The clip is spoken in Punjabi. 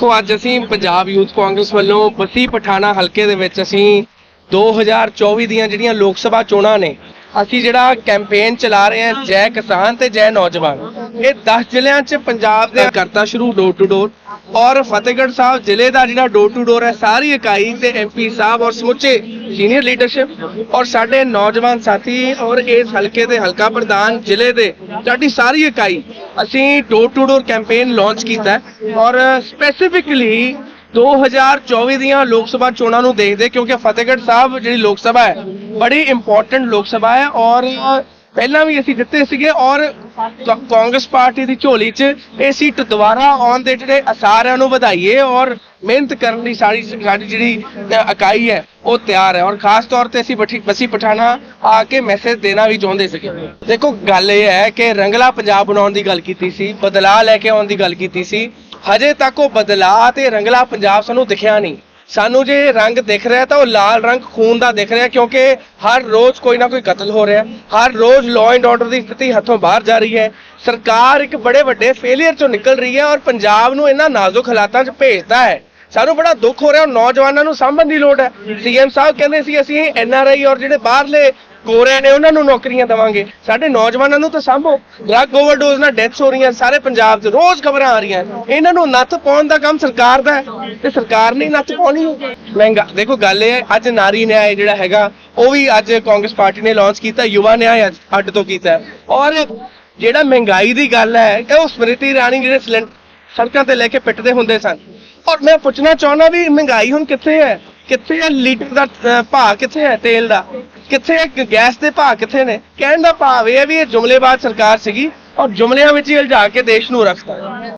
ਦੇਖੋ, ਅੱਜ ਅਸੀਂ ਪੰਜਾਬ ਯੂਥ ਕਾਂਗਰਸ ਵੱਲੋਂ ਬਸੀ ਪਠਾਣਾ ਹਲਕੇ ਦੇ ਵਿੱਚ ਅਸੀਂ 2024 ਦੀਆਂ ਜਿਹੜੀਆਂ ਲੋਕ ਸਭਾ ਚੋਣਾਂ ਨੇ, ਅਸੀਂ ਜਿਹੜਾ ਕੈਂਪੇਨ ਚਲਾ ਰਹੇ ਹਾਂ ਜੈ ਕਿਸਾਨ ਤੇ ਜੈ ਨੌਜਵਾਨ, ਇਹ 10 ਜ਼ਿਲ੍ਹਿਆਂ 'ਚ ਪੰਜਾਬ ਦੇ ਕਰਤਾ ਸ਼ੁਰੂ ਡੋਰ ਟੂ ਡੋਰ ਔਰ ਫਤਿਹਗੜ੍ਹ ਸਾਹਿਬ ਜ਼ਿਲ੍ਹੇ ਦਾ ਜਿਹੜਾ ਡੋਰ ਟੂ ਡੋਰ ਹੈ, ਸਾਰੀ ਇਕਾਈ ਤੇ ਐਮਪੀ ਸਾਹਿਬ ਔਰ ਸਮੁੱਚੇ ਸੀਨੀਅਰ ਲੀਡਰਸ਼ਿਪ ਔਰ ਸਾਡੇ ਨੌਜਵਾਨ ਸਾਥੀ ਔਰ ਇਸ ਹਲਕੇ ਦੇ ਹਲਕਾ ਪ੍ਰਧਾਨ ਜ਼ਿਲ੍ਹੇ ਦੇ, ਸਾਡੀ ਸਾਰੀ ਇਕਾਈ, ਅਸੀਂ door to door campaign launch ਕੀਤਾ ਔਰ ਸਪੈਸੀਫਿਕਲੀ 2024 ਦੀਆਂ ਲੋਕ ਸਭਾ ਚੋਣਾਂ ਨੂੰ ਦੇਖਦੇ ਕਿਉਂਕਿ ਫਤਿਹਗੜ੍ਹ ਸਾਹਿਬ ਜਿਹੜੀ ਲੋਕ ਸਭਾ ਹੈ, ਬੜੀ ਇੰਪੋਰਟੈਂਟ ਲੋਕ ਸਭਾ ਹੈ ਔਰ ਪਹਿਲਾਂ ਵੀ ਅਸੀਂ ਜਿੱਤੇ ਸੀਗੇ ਔਰ ਕਾਂਗਰਸ ਪਾਰਟੀ ਦੀ ਝੋਲੀ 'ਚ ਇਹ ਸੀਟ ਦੁਬਾਰਾ ਆਉਣ ਦੇ ਜਿਹੜੇ ਅਸਾਰ ਹੈ ਉਹਨੂੰ ਵਧਾਈਏ ਔਰ ਮਿਹਨਤ ਕਰਨ ਦੀ ਸਾਡੀ ਸਾਡੀ ਜਿਹੜੀ ਇਕਾਈ ਹੈ, ਉਹ ਤਿਆਰ ਹੈ। ਔਰ ਖਾਸ ਤੌਰ ਤੇ ਅਸੀਂ ਬਠੀ ਬਸੀ ਪਠਾਣਾ ਆ ਕੇ ਮੈਸੇਜ ਦੇਣਾ ਵੀ ਚਾਹੁੰਦੇ ਸੀਗੇ। ਦੇਖੋ, ਗੱਲ ਇਹ ਹੈ ਕਿ ਰੰਗਲਾ ਪੰਜਾਬ ਬਣਾਉਣ ਦੀ ਗੱਲ ਕੀਤੀ ਸੀ, ਬਦਲਾਅ ਲੈ ਕੇ ਆਉਣ ਦੀ ਗੱਲ ਕੀਤੀ ਸੀ। ਹਜੇ ਤੱਕ ਉਹ ਬਦਲਾਅ ਤੇ ਰੰਗਲਾ ਪੰਜਾਬ ਸਾਨੂੰ ਦਿਖਿਆ ਨਹੀਂ। ਸਾਨੂੰ ਜੇ ਰੰਗ ਦਿਖ ਰਿਹਾ ਤਾਂ ਉਹ ਲਾਲ ਰੰਗ ਖੂਨ ਦਾ ਦਿਖ ਰਿਹਾ ਕਿਉਂਕਿ ਹਰ ਰੋਜ਼ ਕੋਈ ਨਾ ਕੋਈ ਕਤਲ ਹੋ ਰਿਹਾ। ਹਰ ਰੋਜ਼ ਲਾਅ ਐਂਡ ਆਰਡਰ ਦੀ ਸਥਿਤੀ ਹੱਥੋਂ ਬਾਹਰ ਜਾ ਰਹੀ ਹੈ। ਸਰਕਾਰ ਇੱਕ ਬੜੇ ਵੱਡੇ ਫੇਲਿਅਰ ਚੋਂ ਨਿਕਲ ਰਹੀ ਹੈ ਔਰ ਪੰਜਾਬ ਨੂੰ ਇਹਨਾਂ ਨਾਜ਼ੁਕ ਹਾਲਾਤਾਂ 'ਚ ਭੇਜਦਾ ਹੈ। ਸਾਨੂੰ ਬੜਾ ਦੁੱਖ ਹੋ ਰਿਹਾ ਔਰ ਨੌਜਵਾਨਾਂ ਨੂੰ ਸਾਂਭਣ ਦੀ ਲੋੜ ਹੈ। ਸੀਐਮ ਸਾਹਿਬ ਕਹਿੰਦੇ ਸੀ, ਅਸੀਂ ਐਨਆਰਆਈ ਔਰ ਜਿਹੜੇ ਬਾਹਰਲੇ ਗੋਰੇ ਨੇ ਉਹਨਾਂ ਨੂੰ ਨੌਕਰੀਆਂ ਦੇਵਾਂਗੇ। ਸਾਡੇ ਨੌਜਵਾਨਾਂ ਨੂੰ ਤਾਂ ਸਾਂਭੋ। ਡਰੱਗ ਓਵਰਡੋਜ਼ ਨਾਲ ਡੈਥਸ ਹੋ ਰਹੀਆਂ, ਸਾਰੇ ਪੰਜਾਬ 'ਚ ਰੋਜ਼ ਖਬਰਾਂ ਆ ਰਹੀਆਂ। ਇਹਨਾਂ ਨੂੰ ਨੱਥ ਪਾਉਣ ਦਾ ਕੰਮ ਸਰਕਾਰ ਦਾ ਹੈ ਤੇ ਸਰਕਾਰ ਨੇ ਨੱਥ ਪਾਉਣੀ ਮਹਿੰਗਾ ਦੇਖੋ, ਗੱਲ ਇਹ ਹੈ, ਅੱਜ ਨਾਰੀ ਨਿਆਂ ਜਿਹੜਾ ਹੈਗਾ, ਉਹ ਵੀ ਅੱਜ ਕਾਂਗਰਸ ਪਾਰਟੀ ਨੇ ਲਾਂਚ ਕੀਤਾ, ਯੁਵਾ ਨਿਆਂ ਅੱਡ ਤੋਂ ਕੀਤਾ। ਔਰ ਜਿਹੜਾ ਮਹਿੰਗਾਈ ਦੀ ਗੱਲ ਹੈ ਕਿ ਉਹ ਸਮ੍ਰਿਤੀ ਰਾਣੀ ਜਿਹੜੇ ਸਿਲੰ- ਸੜਕਾਂ ਤੇ ਲੈ ਕੇ ਪਿੱਟਦੇ ਹੁੰਦੇ ਸਨ। ਔਰ ਮੈਂ ਪੁੱਛਣਾ ਚਾਹੁੰਦਾ ਵੀ ਮਹਿੰਗਾਈ ਹੁਣ ਕਿੱਥੇ ਹੈ? ਕਿੱਥੇ ਹੈ ਲੀਟਰ ਦਾ ਭਾਅ ਕਿੱਥੇ ਹੈ ਤੇਲ ਦਾ? ਕਿੱਥੇ ਹੈ ਗੈਸ ਦੇ ਭਾਅ ਕਿੱਥੇ ਨੇ? ਕਹਿਣ ਦਾ ਭਾਵ ਇਹ ਹੈ ਵੀ ਇਹ ਜੁਮਲੇਬਾਜ਼ ਸਰਕਾਰ ਸੀਗੀ ਔਰ ਜੁਮਲਿਆਂ ਵਿੱਚ ਹੀ ਉਲਝਾ ਕੇ ਦੇਸ਼ ਨੂੰ ਰੱਖਦਾ